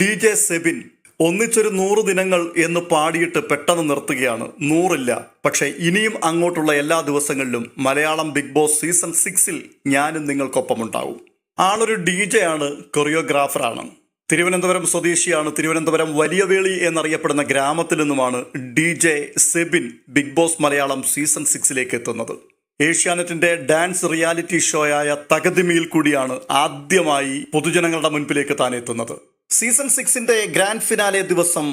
D J Sebin ഒന്നിച്ചൊരു നൂറ് ദിനങ്ങൾ എന്ന് പാടിയിട്ട് പെട്ടെന്ന് നിർത്തുകയാണ്. നൂറില്ല. പക്ഷേ ഇനിയും അങ്ങോട്ടുള്ള എല്ലാ ദിവസങ്ങളിലും മലയാളം ബിഗ് ബോസ് സീസൺ സിക്സിൽ ഞാനും നിങ്ങൾക്കൊപ്പം ഉണ്ടാവും ആളൊരു ഡി ജെ ആണ് കൊറിയോഗ്രാഫറാണ്. തിരുവനന്തപുരം സ്വദേശിയാണ് തിരുവനന്തപുരം വലിയവേളി എന്നറിയപ്പെടുന്ന ഗ്രാമത്തിൽ നിന്നുമാണ് D J Sebin Big Boss Malayalam season സിക്സിലേക്ക് എത്തുന്നത്. ഏഷ്യാനെറ്റിന്റെ ഡാൻസ് റിയാലിറ്റി ഷോയായ തകതിമിയിൽ കൂടിയാണ് ആദ്യമായി പൊതുജനങ്ങളുടെ മുൻപിലേക്ക് താൻ എത്തുന്നത് സീസൺ സിക്സിന്റെ ഗ്രാൻഡ് ഫിനാലെ ദിവസം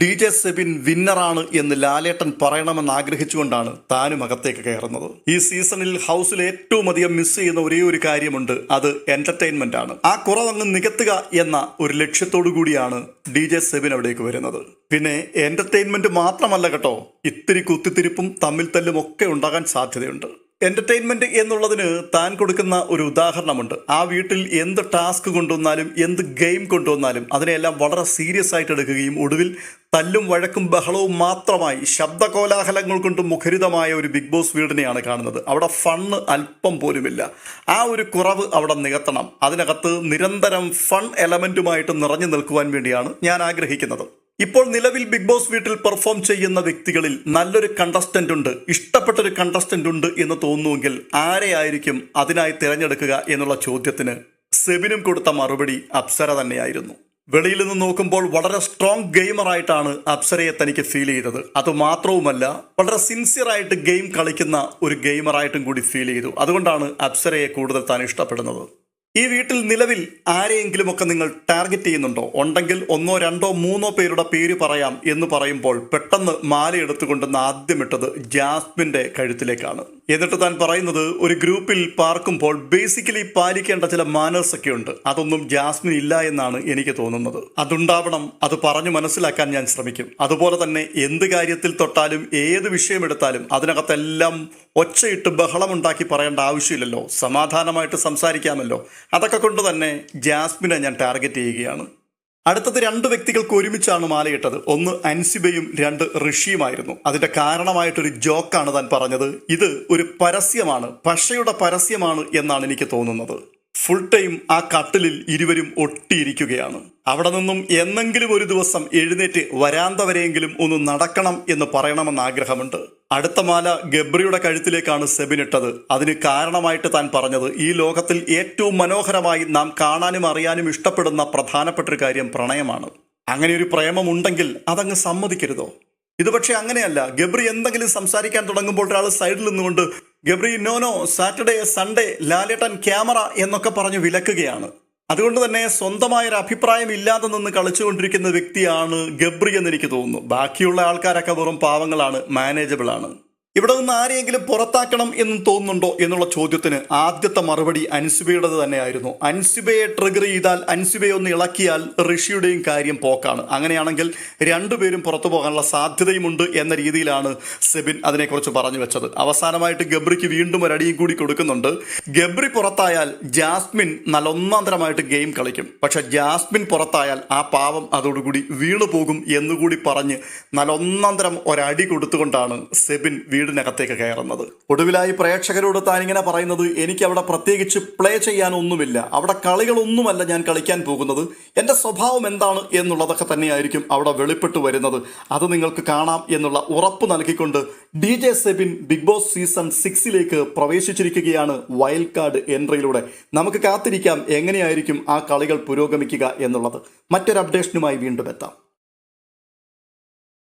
ഡി ജെ സെബിൻ വിന്നറാണ് എന്ന് ലാലേട്ടൻ പറയണമെന്ന് ആഗ്രഹിച്ചുകൊണ്ടാണ് താനും അകത്തേക്ക് കയറുന്നത്. ഈ സീസണിൽ ഹൗസിൽ ഏറ്റവും അധികം മിസ് ചെയ്യുന്ന ഒരേ ഒരു കാര്യമുണ്ട് അത് എന്റർടൈൻമെന്റ് ആണ്. ആ കുറവങ്ങ് നികത്തുക എന്ന ഒരു ലക്ഷ്യത്തോടു കൂടിയാണ് ഡി ജെ സെബിൻ അവിടേക്ക് വരുന്നത്. പിന്നെ എന്റർടൈൻമെന്റ് മാത്രമല്ല കേട്ടോ ഇത്തിരി കുത്തിത്തിരിപ്പും തമ്മിൽ തല്ലും ഒക്കെ ഉണ്ടാകാൻ സാധ്യതയുണ്ട്. എന്റർടൈൻമെന്റ് എന്നുള്ളതിന് താൻ കൊടുക്കുന്ന ഒരു ഉദാഹരണമുണ്ട്. ആ വീട്ടിൽ എന്ത് ടാസ്ക് കൊണ്ടുവന്നാലും എന്ത് ഗെയിം കൊണ്ടുവന്നാലും അതിനെയെല്ലാം വളരെ സീരിയസ് ആയിട്ട് എടുക്കുകയും ഒടുവിൽ തല്ലും വഴക്കും ബഹളവും മാത്രമായി ശബ്ദകോലാഹലങ്ങൾ കൊണ്ട് മുഖരിതമായ ഒരു ബിഗ് ബോസ് വീടിനെയാണ് കാണുന്നത്. അവിടെ ഫണ്ണ് അല്പം പോലുമില്ല. ആ ഒരു കുറവ് അവിടെ നികത്തണം. അതിനകത്ത് നിരന്തരം ഫൺ എലമെന്റുമായിട്ട് നിറഞ്ഞു നിൽക്കുവാൻ വേണ്ടിയാണ് ഞാൻ ആഗ്രഹിക്കുന്നത്. ഇപ്പോൾ നിലവിൽ ബിഗ് ബോസ് വീട്ടിൽ പെർഫോം ചെയ്യുന്ന വ്യക്തികളിൽ നല്ലൊരു കണ്ടസ്റ്റന്റ് ഉണ്ട് ഇഷ്ടപ്പെട്ട ഒരു കണ്ടസ്റ്റന്റ് ഉണ്ട് എന്ന് തോന്നുമെങ്കിൽ ആരെയായിരിക്കും അതിനായി തിരഞ്ഞെടുക്കുക എന്നുള്ള ചോദ്യത്തിന് സെബിനും കൊടുത്ത മറുപടി അപ്സര തന്നെയായിരുന്നു. വെളിയിൽ നിന്ന് നോക്കുമ്പോൾ വളരെ സ്ട്രോങ് ഗെയിമറായിട്ടാണ് അപ്സരയെ തനിക്ക് ഫീൽ ചെയ്തത്. അത് മാത്രവുമല്ല വളരെ സിൻസിയറായിട്ട് ഗെയിം കളിക്കുന്ന ഒരു ഗെയിമറായിട്ടും കൂടി ഫീൽ ചെയ്തു. അതുകൊണ്ടാണ് അപ്സരയെ കൂടുതൽ താൻ ഇഷ്ടപ്പെടുന്നത്. ഈ വീട്ടിൽ നിലവിൽ ആരെയെങ്കിലുമൊക്കെ നിങ്ങൾ ടാർഗറ്റ് ചെയ്യുന്നുണ്ടോ? ഉണ്ടെങ്കിൽ ഒന്നോ രണ്ടോ മൂന്നോ പേരുടെ പേര് പറയാം എന്ന് പറയുമ്പോൾ പെട്ടെന്ന് മാല എടുത്തുകൊണ്ടെന്ന് ആദ്യമിട്ടത് ജാസ്മിന്റെ കഴുത്തിലേക്കാണ്. എന്നിട്ട് താൻ പറയുന്നത് ഒരു ഗ്രൂപ്പിൽ പാർക്കുമ്പോൾ ബേസിക്കലി പാലിക്കേണ്ട ചില മാനേഴ്സ് ഒക്കെ ഉണ്ട് അതൊന്നും ജാസ്മിൻ ഇല്ല എന്നാണ് എനിക്ക് തോന്നുന്നത്. അതുണ്ടാവണം അത് പറഞ്ഞു മനസ്സിലാക്കാൻ ഞാൻ ശ്രമിക്കും. അതുപോലെ തന്നെ എന്ത് കാര്യത്തിൽ തൊട്ടാലും ഏത് വിഷയം എടുത്താലും അതിനകത്തെല്ലാം ഒച്ചയിട്ട് ബഹളമുണ്ടാക്കി പറയേണ്ട ആവശ്യമില്ലല്ലോ. സമാധാനമായിട്ട് സംസാരിക്കാമല്ലോ. അതൊക്കെ കൊണ്ട് തന്നെ ജാസ്മിനെ ഞാൻ ടാർഗറ്റ് ചെയ്യുകയാണ്. അടുത്തത് രണ്ട് വ്യക്തികൾക്ക് ഒരുമിച്ചാണ് മാലയിട്ടത് ഒന്ന് അൻസിബയും രണ്ട് ഋഷിയുമായിരുന്നു. അതിന്റെ കാരണമായിട്ടൊരു ജോക്കാണ് താൻ പറഞ്ഞത്. ഇത് ഒരു പരസ്യമാണ്. പശയുടെ പരസ്യമാണ് എന്നാണ് എനിക്ക് തോന്നുന്നത്. ഫുൾ ടൈം ആ കട്ടിലിൽ ഇരുവരും ഒട്ടിയിരിക്കുകയാണ്. അവിടെ നിന്നും എന്നെങ്കിലും ഒരു ദിവസം എഴുന്നേറ്റ് വരാന്ത വരെയെങ്കിലും ഒന്ന് നടക്കണം എന്ന് പറയണമെന്ന് ആഗ്രഹമുണ്ട്. അടുത്ത മാല ഗബ്രിയുടെ കഴുത്തിലേക്കാണ് സെബിനിട്ടത് അതിന് കാരണമായിട്ട് താൻ പറഞ്ഞത് ഈ ലോകത്തിൽ ഏറ്റവും മനോഹരമായി നാം കാണാനും അറിയാനും ഇഷ്ടപ്പെടുന്ന പ്രധാനപ്പെട്ട ഒരു കാര്യം പ്രണയമാണ്. അങ്ങനെ ഒരു പ്രേമമുണ്ടെങ്കിൽ അതങ്ങ് സമ്മതിക്കരുതോ? ഇത് പക്ഷേ അങ്ങനെയല്ല. ഗബ്രി എന്തെങ്കിലും സംസാരിക്കാൻ തുടങ്ങുമ്പോൾ ഒരാൾ സൈഡിൽ നിന്നുകൊണ്ട് Gabri no no Saturday Sunday Lalettan camera എന്നൊക്കെ പറഞ്ഞു വിലക്കുകയാണ്. അതുകൊണ്ട് തന്നെ സ്വന്തമായ ഒരു അഭിപ്രായം ഇല്ലാതെ നിന്ന് കളിച്ചുകൊണ്ടിരിക്കുന്ന വ്യക്തിയാണ് ഗബ്രി എന്ന് എനിക്ക് തോന്നുന്നു. ബാക്കിയുള്ള ആൾക്കാരൊക്കെ വെറും പാവങ്ങളാണ് മാനേജബിൾ ആണ്. ഇവിടെ നിന്ന് ആരെയെങ്കിലും പുറത്താക്കണം എന്ന് തോന്നുന്നുണ്ടോ എന്നുള്ള ചോദ്യത്തിന് ആദ്യത്തെ മറുപടി അൻസുബയുടേത് തന്നെയായിരുന്നു. അൻസുബയെ ട്രിഗർ ചെയ്താൽ അൻസുബയെ ഒന്ന് ഇളക്കിയാൽ ഋഷിയുടെയും കാര്യം പോക്കാണ്. അങ്ങനെയാണെങ്കിൽ രണ്ടുപേരും പുറത്തു പോകാനുള്ള സാധ്യതയുമുണ്ട് എന്ന രീതിയിലാണ് സെബിൻ അതിനെക്കുറിച്ച് പറഞ്ഞു വെച്ചത്. അവസാനമായിട്ട് ഗബ്രിക്ക് വീണ്ടും ഒരടിയും കൂടി കൊടുക്കുന്നുണ്ട്. ഗബ്രി പുറത്തായാൽ ജാസ്മിൻ നല്ല ഒന്നാന്തരമായിട്ട് ഗെയിം കളിക്കും. പക്ഷെ ജാസ്മിൻ പുറത്തായാൽ ആ പാവം അതോടുകൂടി വീണു പോകും എന്നുകൂടി പറഞ്ഞ് നല്ല ഒന്നാന്തരം ഒരടി കൊടുത്തുകൊണ്ടാണ് സെബിൻ വീടിനകത്തേക്ക് കയറുന്നത്. ഒടുവിലായി പ്രേക്ഷകരോട് താൻ ഇങ്ങനെ പറയുന്നത് എനിക്ക് അവിടെ പ്രത്യേകിച്ച് പ്ലേ ചെയ്യാനൊന്നുമില്ല. അവിടെ കളികളൊന്നുമല്ല ഞാൻ കളിക്കാൻ പോകുന്നത്. എന്റെ സ്വഭാവം എന്താണ് എന്നുള്ളതൊക്കെ തന്നെയായിരിക്കും അവിടെ വെളിപ്പെട്ട് വരുന്നത്. അത് നിങ്ങൾക്ക് കാണാം എന്നുള്ള ഉറപ്പ് നൽകിക്കൊണ്ട് D J Sebin Big Boss season സിക്സിലേക്ക് പ്രവേശിച്ചിരിക്കുകയാണ് വൈൽഡ് കാർഡ് എൻട്രിയിലൂടെ നമുക്ക് കാത്തിരിക്കാം എങ്ങനെയായിരിക്കും ആ കളികൾ പുരോഗമിക്കുക എന്നുള്ളത്. മറ്റൊരു അപ്ഡേഷനുമായി വീണ്ടും എത്താം.